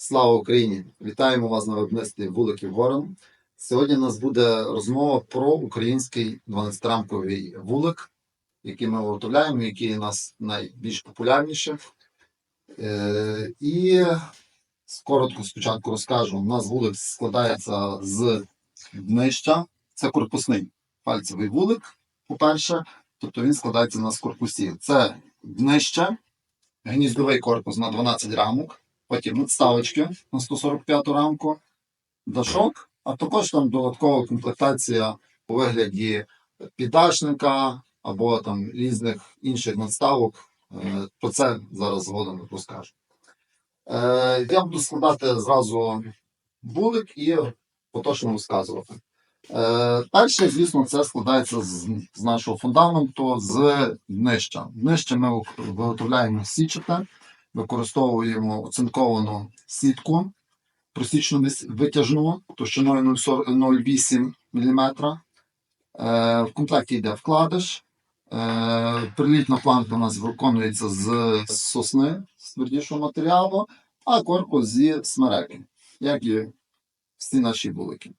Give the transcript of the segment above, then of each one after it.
Слава Україні! Вітаємо вас на виробництві вуликів Ворон. Сьогодні у нас буде розмова про український 12-рамковий вулик, який ми виготовляємо, який у нас найбільш популярніший. Е, і коротко спочатку розкажу. У нас вулик складається з днища. Це корпусний пальцевий вулик, по-перше. Тобто він складається у нас з корпусів. Це днище, гніздовий корпус на 12 рамок потім надставочки на 145 рамку, дашок, а також там додаткова комплектація у вигляді піддашника або там різних інших надставок. Е, Про це зараз згодом розкажу. Е, Я буду складати зразу булик і поточно розказувати. Перше, звісно, це складається з, з нашого фундаменту, з днища. Днище ми виготовляємо січате використовуємо оцинковану сітку просічну витяжну товщиною 0,8 мм. Е, В комплекті йде вкладиш. Е, Прилітна планка у нас виконується з сосни, з твердішого матеріалу, а корпус зі смереки, як і всі наші вулики.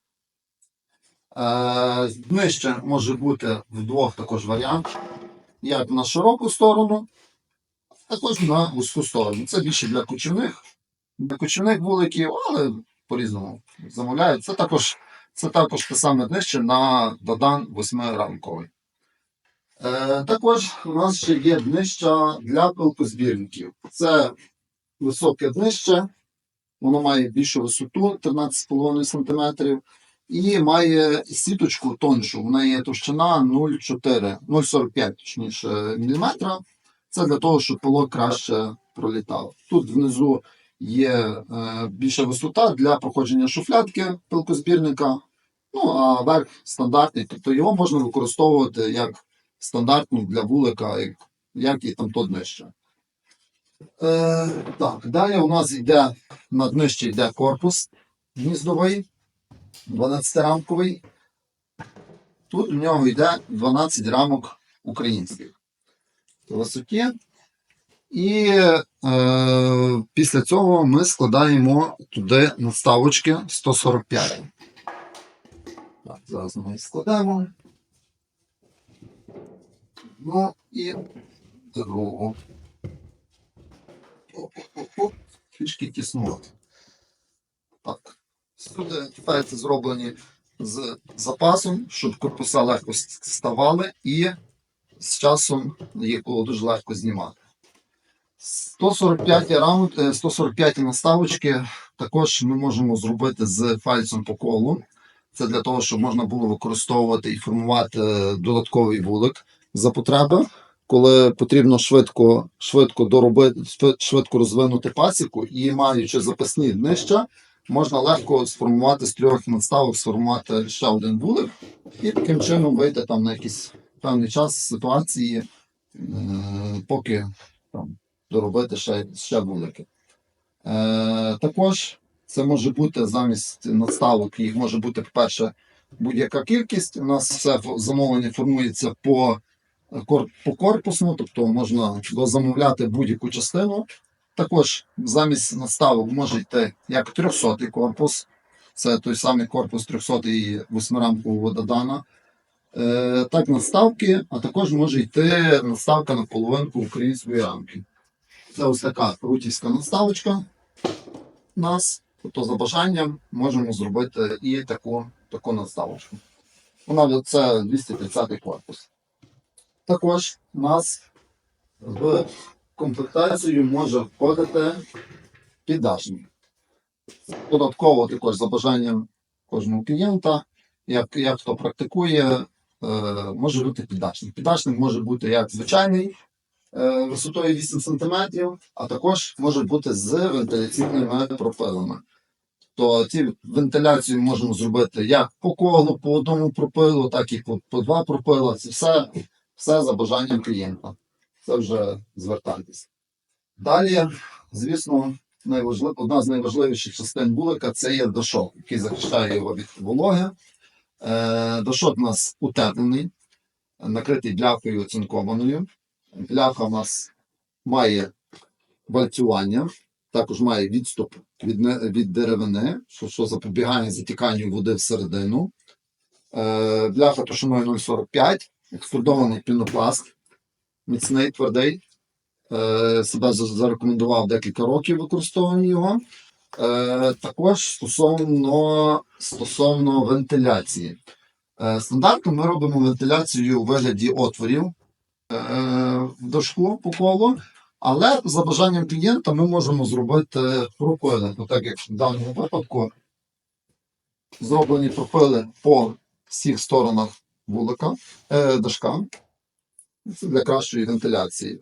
Е, Днище може бути в двох також варіантах, як на широку сторону, також на вузьку сторону. Це більше для кочівних, для кочівних вуликів, але по-різному замовляють. Це також, це також те саме днище на додан 8-рамковий. Е, також у нас ще є днища для пилкозбірників. Це високе днище, воно має більшу висоту 13,5 см і має сіточку тоншу. В неї товщина 0,4, 0,45 точніше, міліметра. Це для того, щоб пилок краще пролітав. Тут внизу є е, більша висота для проходження шуфлятки пилкозбірника. Ну, а верх стандартний, тобто його можна використовувати як стандартну для вулика, як, як і там то днище. Е, так, далі у нас йде на днище йде корпус гніздовий, 12-рамковий. Тут в нього йде 12 рамок українських висоті. І е, після цього ми складаємо туди надставочки 145. Так, зараз ми їх складемо. Ну і другу. Трішки тісно. Так. Сюди китайці зроблені з запасом, щоб корпуса легко ставали і з часом їх було дуже легко знімати. 145 раунд, е, 145 наставочки також ми можемо зробити з фальцем по колу. Це для того, щоб можна було використовувати і формувати е, додатковий вулик за потреби. Коли потрібно швидко, швидко доробити, швидко розвинути пасіку і маючи запасні днища, можна легко сформувати з трьох надставок, сформувати ще один вулик і таким чином вийти там на якийсь певний час ситуації, е, поки там, доробити ще, ще вулики. Е, також це може бути замість надставок, їх може бути, по-перше, будь-яка кількість. У нас все замовлення формується по, по корпусну, тобто можна замовляти будь-яку частину. Також замість надставок може йти як 300 корпус, це той самий корпус 300 восьмирамкового вододана. Е, так, надставки, а також може йти надставка на половинку української рамки. Це ось така рутівська надставочка у нас. Тобто за бажанням можемо зробити і таку, таку надставочку. Вона це 230 корпус. Також у нас в комплектацію може входити піддашник. Додатково також за бажанням кожного клієнта, як, як хто практикує, може бути піддашник. Піддашник може бути як звичайний е, висотою 8 см, а також може бути з вентиляційними пропилами. То ці вентиляцію можемо зробити як по колу, по одному пропилу, так і по, по два пропила. Це все, все за бажанням клієнта. Це вже звертайтесь. Далі, звісно, найважлив... одна з найважливіших частин вулика це є дошок, який захищає його від вологи. Е, дошок у нас утеплений, накритий бляхою оцинкованою. Бляха у нас має вальцювання, також має відступ від, від деревини, що, що запобігає затіканню води всередину. Е, бляха товщиною 0,45, екструдований пінопласт, міцний, твердий. Е, себе зарекомендував декілька років використовування його. Е, також стосовно, стосовно вентиляції. Е, стандартно ми робимо вентиляцію у вигляді отворів е, в дошку по колу, але за бажанням клієнта ми можемо зробити пропили. Ну, так як в даному випадку зроблені пропили по всіх сторонах вулика, е, дошка. Для кращої вентиляції.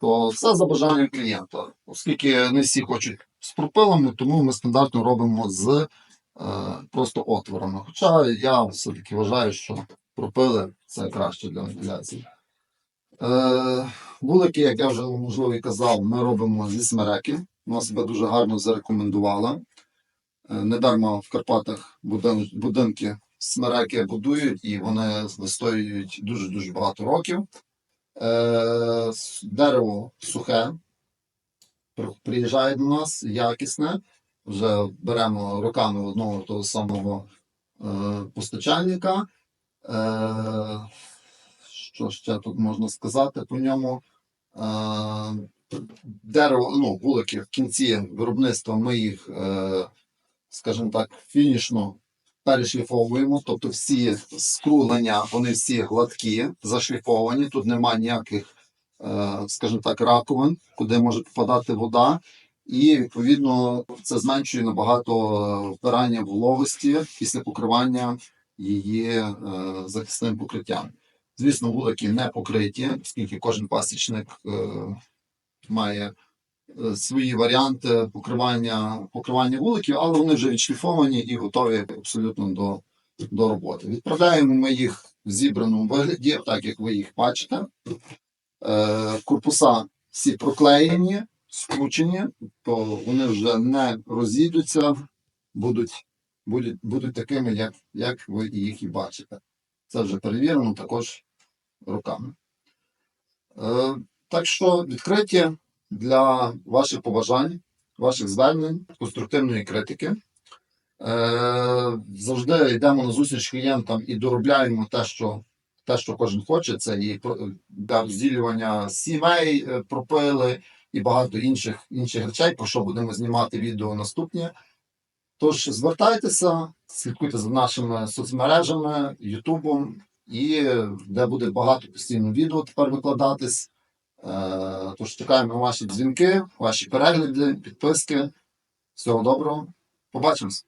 То все за бажанням клієнта. Оскільки не всі хочуть з пропилами, тому ми стандартно робимо з е, просто отворами. Хоча я все-таки вважаю, що пропили це краще для вентиляції. Е, вулики, як я вже можливо казав, ми робимо зі смереки. Вона себе дуже гарно зарекомендувала. Е, недарма в Карпатах будин, будинки смереки будують і вони вистоюють дуже-дуже багато років. Е, дерево сухе, приїжджає до нас, якісне. Вже беремо руками одного того самого е, постачальника. Е, що ще тут можна сказати по ньому? Е, дерево, ну, вулики в кінці виробництва ми їх, е, скажімо так, фінішно перешліфовуємо, тобто всі скруглення, вони всі гладкі, зашліфовані, тут немає ніяких, скажімо так, раковин, куди може попадати вода. І відповідно це зменшує набагато е, впирання вологості після покривання її е, захисним покриттям. Звісно, вулики не покриті, оскільки кожен пасічник е, має е, свої варіанти покривання, покривання вуликів, але вони вже відшліфовані і готові абсолютно до, до роботи. Відправляємо ми їх в зібраному вигляді, так як ви їх бачите. Е, корпуса всі проклеєні, скручені, то вони вже не розійдуться, будуть, будуть, будуть такими, як, як ви їх і бачите. Це вже перевірено також руками. Е, так що відкриті для ваших побажань, ваших звернень, конструктивної критики. Е, завжди йдемо на зустріч клієнтам і доробляємо те, що, те, що кожен хоче. Це і да, розділювання сімей, е, пропили і багато інших, інших речей, про що будемо знімати відео наступні. Тож звертайтеся, слідкуйте за нашими соцмережами, Ютубом, і де буде багато постійно відео тепер викладатись. Е, Тож чекаємо ваші дзвінки, ваші перегляди, підписки. Всього доброго. Побачимось.